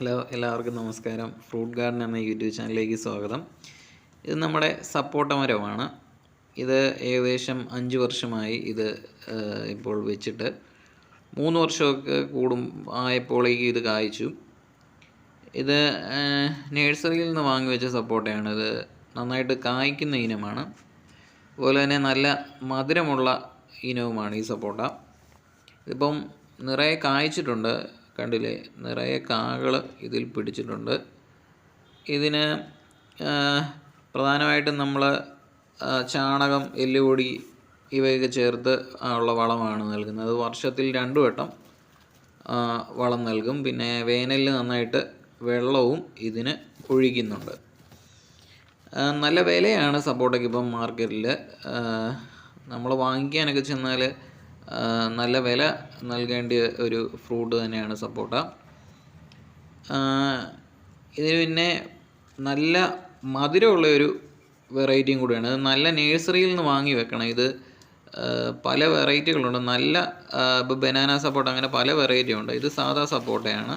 Hello എല്ലാവർക്കും നമസ്കാരം. Fruit garden എന്ന യൂട്യൂബ് ചാനലിലേക്ക് സ്വാഗതം. ഇത് നമ്മുടെ സപ്പോട്ട മരമാണ്. ഇത് ഏകദേശം അഞ്ച് വർഷമായി ഇത് ഇപ്പോൾ വെച്ചിട്ട് മൂന്ന് വർഷമൊക്കെ കൂടും ആയപ്പോഴേക്ക് ഇത് കായ്ച്ചു. ഇത് നേഴ്സറിയിൽ നിന്ന് വാങ്ങി വെച്ച സപ്പോട്ടയാണ്. ഇത് നന്നായിട്ട് കായ്ക്കുന്ന ഇനമാണ്. അതുപോലെ തന്നെ നല്ല മധുരമുള്ള ഇനവുമാണ് ഈ സപ്പോട്ട. ഇതിപ്പം നിറയെ കായ്ച്ചിട്ടുണ്ട്. കണ്ടില്ലേ? നിറയെ കാകൾ ഇതിൽ പിടിച്ചിട്ടുണ്ട്. ഇതിന് പ്രധാനമായിട്ടും നമ്മൾ ചാണകം എല്ലുപൊടി ഇവയൊക്കെ ചേർത്ത് ഉള്ള വളമാണ് നൽകുന്നത്. വർഷത്തിൽ രണ്ടു വട്ടം വളം നൽകും. പിന്നെ വേനലിൽ നന്നായിട്ട് വെള്ളവും ഇതിന് ഒഴിക്കുന്നുണ്ട്. നല്ല വിലയാണ് സപ്പോട്ടയ്ക്ക് ഇപ്പം മാർക്കറ്റിൽ നമ്മൾ വാങ്ങിക്കാനൊക്കെ ചെന്നാൽ നല്ല വില നൽകേണ്ട ഒരു ഫ്രൂട്ട് തന്നെയാണ് സപ്പോട്ട. ഇതിന് പിന്നെ നല്ല മധുരമുള്ള ഒരു വെറൈറ്റിയും കൂടിയാണ്. നല്ല നേഴ്സറിയിൽ നിന്ന് വാങ്ങി വെക്കണം. ഇത് പല വെറൈറ്റികളുണ്ട്. നല്ല ഇപ്പോൾ ബനാന സപ്പോട്ട അങ്ങനെ പല വെറൈറ്റി ഉണ്ട് ഇത് സാധാ സപ്പോട്ടയാണ്.